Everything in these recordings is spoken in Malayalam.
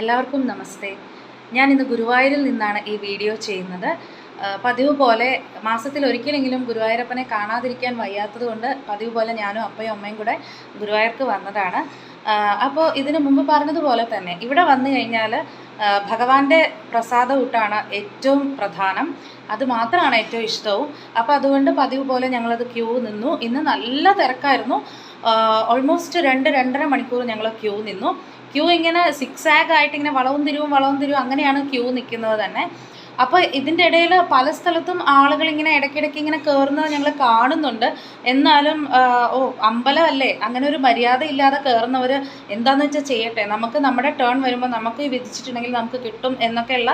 എല്ലാവർക്കും നമസ്തേ. ഞാൻ ഇന്ന് ഗുരുവായൂരിൽ നിന്നാണ് ഈ വീഡിയോ ചെയ്യുന്നത്. പതിവ് പോലെ മാസത്തിൽ ഒരിക്കലെങ്കിലും ഗുരുവായൂരപ്പനെ കാണാതിരിക്കാൻ വയ്യാത്തതുകൊണ്ട് പതിവ് പോലെ ഞാനും അപ്പയും അമ്മയും കൂടെ ഗുരുവായൂർക്ക് വന്നതാണ്. അപ്പോൾ ഇതിനു മുമ്പ് പറഞ്ഞതുപോലെ തന്നെ ഇവിടെ വന്നു കഴിഞ്ഞാൽ ഭഗവാന്റെ പ്രസാദ ഊട്ടാണ് ഏറ്റവും പ്രധാനം. അത് മാത്രമാണ് ഏറ്റവും ഇഷ്ടവും. അപ്പോൾ അതുകൊണ്ട് പതിവ് പോലെ ഞങ്ങളത് ക്യൂ നിന്നു. ഇന്ന് നല്ല തിരക്കായിരുന്നു. ഓൾമോസ്റ്റ് രണ്ട് രണ്ടര മണിക്കൂർ ഞങ്ങൾ ക്യൂ നിന്നു. ക്യൂ ഇങ്ങനെ സിക്സാഗ് ആയിട്ട് ഇങ്ങനെ വളവും തിരിവും വളവും തിരിവും അങ്ങനെയാണ് ക്യൂ നിൽക്കുന്നത് തന്നെ. അപ്പോൾ ഇതിന്റെ ഇടയിൽ പല സ്ഥലത്തും ആളുകൾ ഇങ്ങനെ ഇടയ്ക്കിടയ്ക്ക് ഇങ്ങനെ കയറുന്നത് ഞങ്ങൾ കാണുന്നുണ്ട്. എന്നാലും ഓ അമ്പലമല്ലേ? അങ്ങനെ ഒരു മര്യാദ ഇല്ലാതെ കയറുന്നവർ എന്താണെന്ന് വെച്ചാൽ ചെയ്യട്ടെ? നമുക്ക് നമ്മുടെ ടേൺ വരുമ്പോൾ നമുക്ക് വിധിച്ചിട്ടുണ്ടെങ്കിൽ നമുക്ക് കിട്ടും എന്നൊക്കെയുള്ള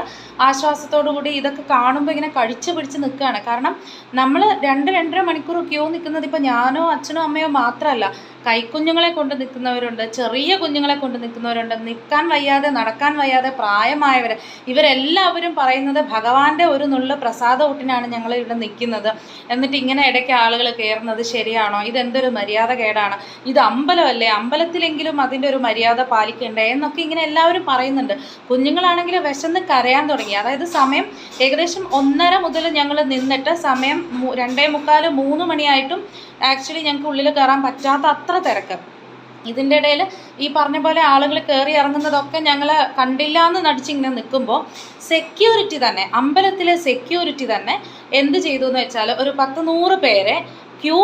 കൂടി ഇതൊക്കെ കാണുമ്പോൾ ഇങ്ങനെ കഴിച്ചു പിടിച്ച് നിൽക്കുകയാണ് കാരണം നമ്മൾ രണ്ട് രണ്ടര മണിക്കൂർ ക്യൂ നിൽക്കുന്നത് ഇപ്പോൾ ഞാനോ അച്ഛനോ അമ്മയോ മാത്രമല്ല. കൈക്കുഞ്ഞുങ്ങളെ കൊണ്ട് നിൽക്കുന്നവരുണ്ട് ചെറിയ കുഞ്ഞുങ്ങളെ കൊണ്ട് നിൽക്കുന്നവരുണ്ട്. നിൽക്കാൻ വയ്യാതെ നടക്കാൻ വയ്യാതെ പ്രായമായവർ ഇവരെല്ലാവരും പറയുന്നത് ഭഗവാന്റെ ഒരു നുള്ള പ്രസാദ ഊട്ടിനാണ് ഞങ്ങൾ ഇവിടെ നിൽക്കുന്നത് എന്നിട്ട് ഇങ്ങനെ ഇടയ്ക്ക് ആളുകൾ കയറുന്നത് ശരിയാണോ? ഇതെന്തൊരു മര്യാദ കേടാണ്? ഇത് അമ്പലമല്ലേ? അമ്പലത്തിലെങ്കിലും അതിന്റെ ഒരു മര്യാദ പാലിക്കണ്ടേ? എന്നൊക്കെ ഇങ്ങനെ എല്ലാവരും പറയുന്നുണ്ട്. കുഞ്ഞുങ്ങളാണെങ്കിൽ വിശന്ന് കരയാൻ തുടങ്ങി. അതായത് സമയം ഏകദേശം ഒന്നര മുതൽ ഞങ്ങൾ നിന്നിട്ട് സമയം രണ്ടേ മുക്കാൽ മൂന്ന് മണിയായിട്ടും ആക്ച്വലി ഞങ്ങൾക്ക് ഉള്ളിൽ കയറാൻ പറ്റാത്ത അത്ര തിരക്ക്. ഇതിന്റെ ഇടയിൽ ഈ പറഞ്ഞ പോലെ ആളുകൾ കയറി ഇറങ്ങുന്നതൊക്കെ ഞങ്ങൾ കണ്ടില്ല എന്ന് നടിച്ചിങ്ങനെ നിൽക്കുമ്പോൾ സെക്യൂരിറ്റി തന്നെ അമ്പലത്തിലെ സെക്യൂരിറ്റി തന്നെ എന്ത് ചെയ്തു എന്ന് വെച്ചാൽ ഒരു പത്ത് നൂറ് പേരെ ക്യൂ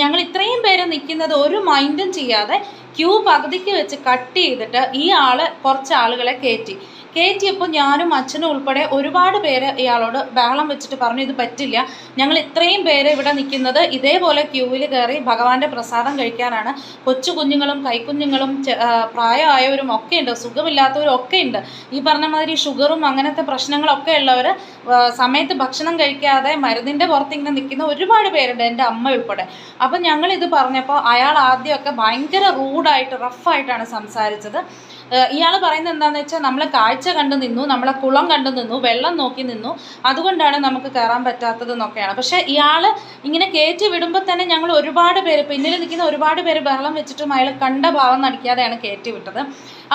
ഞങ്ങൾ ഇത്രയും പേര് നിൽക്കുന്നത് ഒരു മൈൻഡും ചെയ്യാതെ ക്യൂ പകുതിക്ക് വെച്ച് കട്ട് ചെയ്തിട്ട് ഈ ആൾ കുറച്ച് ആളുകളെ കയറ്റി കയറ്റിയപ്പോൾ ഞാനും അച്ഛനും ഉൾപ്പെടെ ഒരുപാട് പേര് ഇയാളോട് ബഹളം വെച്ചിട്ട് പറഞ്ഞു ഇത് പറ്റില്ല. ഞങ്ങൾ ഇത്രയും പേര് ഇവിടെ നിൽക്കുന്നത് ഇതേപോലെ ക്യൂവിൽ കയറി ഭഗവാന്റെ പ്രസാദം കഴിക്കാനാണ്. കൊച്ചു കുഞ്ഞുങ്ങളും കൈക്കുഞ്ഞുങ്ങളും പ്രായമായവരും ഒക്കെ ഉണ്ട് സുഖമില്ലാത്തവരും ഒക്കെ ഉണ്ട്. ഈ പറഞ്ഞ മാതിരി ഷുഗറും അങ്ങനത്തെ പ്രശ്നങ്ങളൊക്കെ ഉള്ളവർ സമയത്ത് ഭക്ഷണം കഴിക്കാതെ മരുന്നിന്റെ പുറത്തിങ്ങനെ നിൽക്കുന്ന ഒരുപാട് പേരുണ്ട് എന്റെ അമ്മ ഉൾപ്പെടെ. അപ്പം ഞങ്ങൾ ഇത് പറഞ്ഞപ്പോൾ അയാൾ ആദ്യമൊക്കെ ഭയങ്കര റൂഡായിട്ട് റഫായിട്ടാണ് സംസാരിച്ചത്. ഇയാൾ പറയുന്നത് എന്താണെന്ന് വെച്ചാൽ നമ്മളെ കാഴ്ച കണ്ടു നിന്നു നമ്മളെ കുളം കണ്ടു നിന്നു വെള്ളം നോക്കി നിന്നു. അതുകൊണ്ടാണ് നമുക്ക് കയറാൻ പറ്റാത്തത് എന്നൊക്കെയാണ്. പക്ഷേ ഇയാൾ ഇങ്ങനെ കയറ്റി വിടുമ്പോൾ തന്നെ ഞങ്ങൾ ഒരുപാട് പേര് പിന്നിൽ നിൽക്കുന്ന ഒരുപാട് പേര് ബഹളം വെച്ചിട്ടും അയാൾ കണ്ട ഭാവം നടിക്കാതെയാണ് കയറ്റി വിട്ടത്.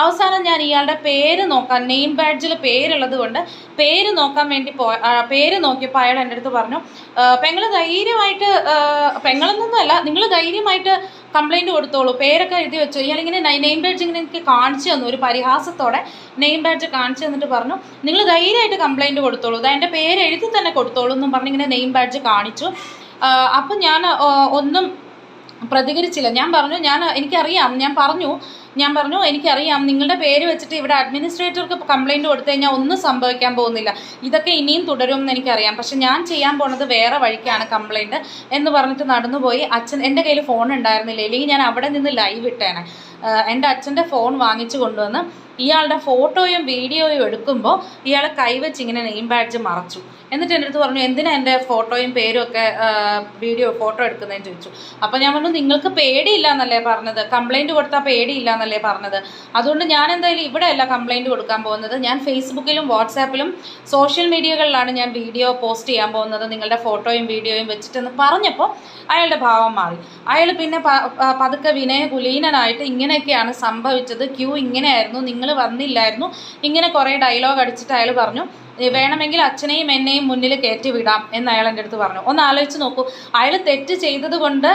അവസാനം ഞാൻ ഇയാളുടെ പേര് നോക്കാൻ നെയിം ബാഡ്ജിൽ പേരുള്ളത് കൊണ്ട് പേര് നോക്കാൻ വേണ്ടി പോ പേര് നോക്കിയപ്പോൾ അയാൾ എന്റെ അടുത്ത് പറഞ്ഞു പെങ്ങൾ ധൈര്യമായിട്ട് പെങ്ങളെന്നൊന്നുമല്ല നിങ്ങൾ ധൈര്യമായിട്ട് കംപ്ലൈന്റ് കൊടുത്തോളൂ. പേരൊക്കെ എഴുതി വെച്ചു. ഇയാളിങ്ങനെ നെയിം ബാഡ്ജ് ഇങ്ങനെ എനിക്ക് കാണിച്ചു തന്നു. ഒരു പരിഹാസത്തോടെ നെയിം ബാഡ്ജ് കാണിച്ചു തന്നിട്ട് പറഞ്ഞു നിങ്ങൾ ധൈര്യമായിട്ട് കംപ്ലൈന്റ് കൊടുത്തോളൂ. അതായത് എന്റെ പേര് എഴുതി തന്നെ കൊടുത്തോളൂ എന്നും പറഞ്ഞ് ഇങ്ങനെ നെയിം ബാഡ്ജ് കാണിച്ചു. അപ്പം ഞാൻ ഒന്നും പ്രതികരിച്ചില്ല. ഞാൻ പറഞ്ഞു ഞാൻ എനിക്കറിയാം. ഞാൻ പറഞ്ഞു ഞാൻ പറഞ്ഞു എനിക്കറിയാം നിങ്ങളുടെ പേര് വെച്ചിട്ട് ഇവിടെ അഡ്മിനിസ്ട്രേറ്റർക്ക് കംപ്ലയിന്റ് കൊടുത്തു കഴിഞ്ഞാൽ ഒന്നും സംഭവിക്കാൻ പോകുന്നില്ല. ഇതൊക്കെ ഇനിയും തുടരും എന്ന് എനിക്കറിയാം. പക്ഷെ ഞാൻ ചെയ്യാൻ പോണത് വേറെ വഴിക്കാണ് കംപ്ലയിന്റ് എന്ന് പറഞ്ഞിട്ട് നടന്നുപോയി. അച്ഛൻ എന്റെ കയ്യിൽ ഫോൺ ഉണ്ടായിരുന്നില്ല. ഇല്ലെങ്കിൽ ഞാൻ അവിടെ നിന്ന് ലൈവ് ഇട്ടേനെ. എന്റെ അച്ഛന്റെ ഫോൺ വാങ്ങിച്ചു കൊണ്ടുവന്ന് ഇയാളുടെ ഫോട്ടോയും വീഡിയോയും എടുക്കുമ്പോൾ ഇയാളെ കൈവച്ച് ഇങ്ങനെ നെയിം ബാഡ്ജ് മറച്ചു. എന്നിട്ട് എന്റെ അടുത്ത് പറഞ്ഞു എന്തിനാ എന്റെ ഫോട്ടോയും പേരും ഒക്കെ വീഡിയോ ഫോട്ടോ എടുക്കുന്നതെന്ന് ചോദിച്ചു? അപ്പോൾ ഞാൻ പറഞ്ഞു നിങ്ങൾക്ക് പേടിയില്ല എന്നല്ലേ പറഞ്ഞത്? കംപ്ലയിന്റ് കൊടുത്താൽ പേടിയില്ല പറഞ്ഞത്. അതുകൊണ്ട് ഞാൻ എന്തായാലും ഇവിടെ അല്ല കംപ്ലൈന്റ് കൊടുക്കാൻ പോകുന്നത്. ഞാൻ ഫേസ്ബുക്കിലും വാട്സാപ്പിലും സോഷ്യൽ മീഡിയകളിലാണ് ഞാൻ വീഡിയോ പോസ്റ്റ് ചെയ്യാൻ പോകുന്നത്. നിങ്ങളുടെ ഫോട്ടോയും വീഡിയോയും വെച്ചിട്ടെന്ന് പറഞ്ഞപ്പോൾ അയാളുടെ ഭാവം മാറി. അയാൾ പിന്നെ പതുക്കെ വിനയകുലീനനായിട്ട് ഇങ്ങനെയൊക്കെയാണ് സംഭവിച്ചത്. ക്യൂ ഇങ്ങനെയായിരുന്നു. നിങ്ങൾ വന്നില്ലായിരുന്നു. ഇങ്ങനെ കുറേ ഡയലോഗ് അടിച്ചിട്ട് അയാൾ പറഞ്ഞു "ഏ, വേണമെങ്കിൽ അച്ഛനെയും എന്നെയും മുന്നിൽ കയറ്റി വിടാം എന്ന് അയാൾ എന്റെ അടുത്ത് പറഞ്ഞു. ഒന്ന് ആലോചിച്ച് നോക്കൂ. അയാൾ തെറ്റ് ചെയ്തത് കൊണ്ട്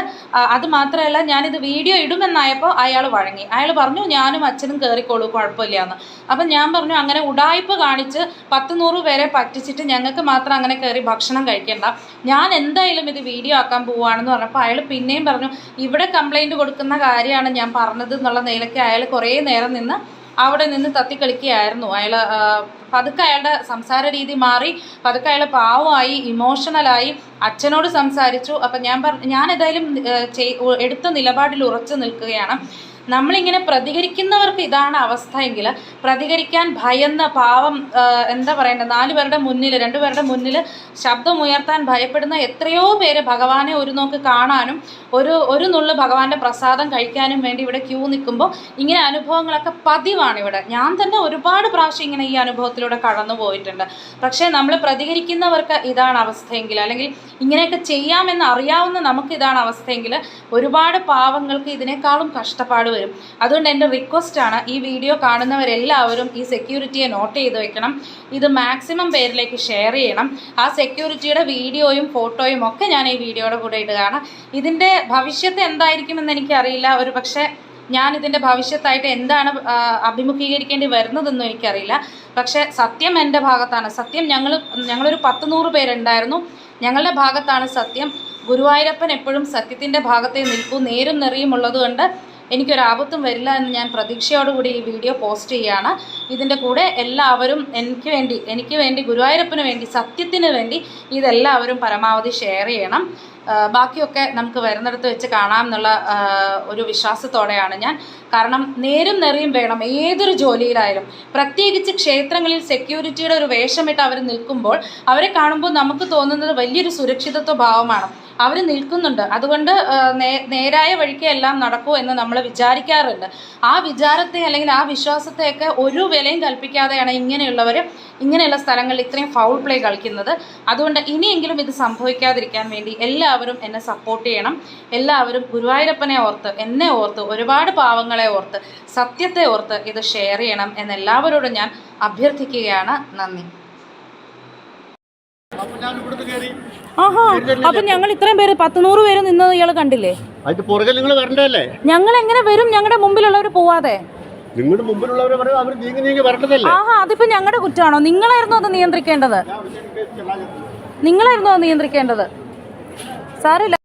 അത് മാത്രമല്ല ഞാനിത് വീഡിയോ ഇടുമെന്നായപ്പോൾ അയാൾ വഴങ്ങി. അയാൾ പറഞ്ഞു ഞാനും അച്ഛനും കയറിക്കോളൂ കുഴപ്പമില്ല എന്ന് അപ്പം ഞാൻ പറഞ്ഞു അങ്ങനെ ഉടായ്പ കാണിച്ച് പത്ത് നൂറ് പേരെ പറ്റിച്ചിട്ട് ഞങ്ങൾക്ക് മാത്രം അങ്ങനെ കയറി ഭക്ഷണം കഴിക്കേണ്ട. ഞാൻ എന്തായാലും ഇത് വീഡിയോ ആക്കാൻ പോവുകയാണെന്ന് പറഞ്ഞപ്പോൾ അയാൾ പിന്നെയും പറഞ്ഞു ഇവിടെ കംപ്ലൈന്റ് കൊടുക്കുന്ന കാര്യമാണ് ഞാൻ പറഞ്ഞത് എന്നുള്ള നിലയ്ക്ക് അയാൾ കുറേ നേരം നിന്ന് അവിടെ നിന്ന് തത്തിക്കളിക്കുകയായിരുന്നു. അയാൾ പതുക്കെ അയാളുടെ സംസാര രീതി മാറി. പതുക്കെ അയാൾ പാവമായി ഇമോഷണലായി അച്ഛനോട് സംസാരിച്ചു. അപ്പം ഞാൻ പറഞ്ഞു ഞാൻ ഏതായാലും എടുത്ത നിലപാടിൽ ഉറച്ചു നിൽക്കുകയാണ്. നമ്മളിങ്ങനെ പ്രതികരിക്കുന്നവർക്ക് ഇതാണ് അവസ്ഥ എങ്കിൽ പ്രതികരിക്കാൻ ഭയന്ന പാവം എന്താ പറയണ്ടത്? നാല് പേരുടെ മുന്നിൽ രണ്ടു പേരുടെ മുന്നിൽ ശബ്ദമുയർത്താൻ ഭയപ്പെടുന്ന എത്രയോ പേര് ഭഗവാനെ ഒരു നോക്ക് കാണാനും ഒരു ഒരു നുള്ളു ഭഗവാന്റെ പ്രസാദം കഴിക്കാനും വേണ്ടി ഇവിടെ ക്യൂ നിൽക്കുമ്പോൾ ഇങ്ങനെ അനുഭവങ്ങളൊക്കെ പതിവാണ് ഇവിടെ. ഞാൻ തന്നെ ഒരുപാട് പ്രാവശ്യം ഇങ്ങനെ ഈ അനുഭവത്തിലൂടെ കടന്നു പോയിട്ടുണ്ട്. പക്ഷേ നമ്മൾ പ്രതികരിക്കുന്നവർക്ക് ഇതാണ് അവസ്ഥയെങ്കിൽ അല്ലെങ്കിൽ ഇങ്ങനെയൊക്കെ ചെയ്യാമെന്ന് അറിയാവുന്ന നമുക്ക് ഇതാണ് അവസ്ഥയെങ്കിൽ ഒരുപാട് പാവങ്ങൾക്ക് ഇതിനേക്കാളും കഷ്ടപ്പാട് വരും അതുകൊണ്ട് എന്റെ റിക്വസ്റ്റാണ് ഈ വീഡിയോ കാണുന്നവരെല്ലാവരും ഈ സെക്യൂരിറ്റിയെ നോട്ട് ചെയ്ത് വെക്കണം. ഇത് മാക്സിമം പേരിലേക്ക് ഷെയർ ചെയ്യണം. ആ സെക്യൂരിറ്റിയുടെ വീഡിയോയും ഫോട്ടോയും ഒക്കെ ഞാൻ ഈ വീഡിയോയുടെ കൂടെ ഇടുകയാണ്. ഇതിന്റെ ഭവിഷ്യത്ത് എന്തായിരിക്കുമെന്ന് എനിക്കറിയില്ല. ഒരു പക്ഷേ ഞാൻ ഇതിന്റെ ഭവിഷ്യത്തായിട്ട് എന്താണ് അഭിമുഖീകരിക്കേണ്ടി വരുന്നതെന്നും എനിക്കറിയില്ല. പക്ഷേ സത്യം എന്റെ ഭാഗത്താണ്. സത്യം ഞങ്ങൾ ഞങ്ങളൊരു പത്ത് നൂറ് പേരുണ്ടായിരുന്നു. ഞങ്ങളുടെ ഭാഗത്താണ് സത്യം. ഗുരുവായൂരപ്പൻ എപ്പോഴും സത്യത്തിന്റെ ഭാഗത്തേ നിൽക്കൂ നേരും നെറിയും ഉള്ളതുകൊണ്ട് എനിക്കൊരു ആപത്തും വരില്ല എന്ന് ഞാൻ പ്രതീക്ഷയോടുകൂടി ഈ വീഡിയോ പോസ്റ്റ് ചെയ്യുകയാണ് ഇതിന്റെ കൂടെ എല്ലാവരും എനിക്ക് വേണ്ടി എനിക്ക് വേണ്ടി ഗുരുവായൂരപ്പന് വേണ്ടി സത്യത്തിന് വേണ്ടി ഇതെല്ലാവരും പരമാവധി ഷെയർ ചെയ്യണം. ബാക്കിയൊക്കെ നമുക്ക് വരുന്നിടത്ത് വെച്ച് കാണാം എന്നുള്ള ഒരു വിശ്വാസത്തോടെയാണ് ഞാൻ. കാരണം നേരും നെറിയും വേണം ഏതൊരു ജോലിയിലായാലും. പ്രത്യേകിച്ച് ക്ഷേത്രങ്ങളിൽ സെക്യൂരിറ്റിയുടെ ഒരു വേഷമിട്ട് അവർ നിൽക്കുമ്പോൾ അവരെ കാണുമ്പോൾ നമുക്ക് തോന്നുന്നത് വലിയൊരു സുരക്ഷിതത്വ ഭാവമാണ്. അവർ നിൽക്കുന്നുണ്ട്. അതുകൊണ്ട് നേരായ വഴിക്ക് എല്ലാം നടക്കൂ എന്ന് നമ്മൾ വിചാരിക്കാറുണ്ട്. ആ വിചാരത്തെ അല്ലെങ്കിൽ ആ വിശ്വാസത്തെയൊക്കെ ഒരു വിലയും കൽപ്പിക്കാതെയാണ് ഇങ്ങനെയുള്ളവർ ഇങ്ങനെയുള്ള സ്ഥലങ്ങളിൽ ഇത്രയും ഫൗൾ പ്ലേ കളിക്കുന്നത്. അതുകൊണ്ട് ഇനിയെങ്കിലും ഇത് സംഭവിക്കാതിരിക്കാൻ വേണ്ടി എല്ലാവരും എന്നെ സപ്പോർട്ട് ചെയ്യണം. എല്ലാവരും ഗുരുവായൂരപ്പനെ ഓർത്ത് എന്നെ ഓർത്ത് ഒരുപാട് പാവങ്ങളെ ഓർത്ത് സത്യത്തെ ഓർത്ത് ഇത് ഷെയർ ചെയ്യണം എന്ന് എല്ലാവരോടും ഞാൻ അഭ്യർത്ഥിക്കുകയാണ്. നന്ദി. ഞാൻ ഇവിടുന്ന് കയറി ആഹാ അപ്പൊ ഞങ്ങൾ ഇത്രയും പേര് പത്ത് നൂറ് പേര് നിന്നത് ഇയാൾ കണ്ടില്ലേ? അതിന്റെ പുറകെ നിങ്ങൾ വരണ്ടല്ലേ ഞങ്ങൾ എങ്ങനെ വരും? ഞങ്ങളുടെ മുമ്പിലുള്ളവർ പോവാതെ. നിങ്ങളുടെ മുമ്പിലുള്ളവരെ പറയും അവർ നീങ്ങി നീങ്ങി വരണ്ടതല്ലേ? ആഹാ അതിപ്പോ ഞങ്ങളുടെ കുറ്റമാണോ? നിങ്ങളായിരുന്നു അത് നിയന്ത്രിക്കേണ്ടത്. നിങ്ങളായിരുന്നു അത് നിയന്ത്രിക്കേണ്ടത്. സാറില്ല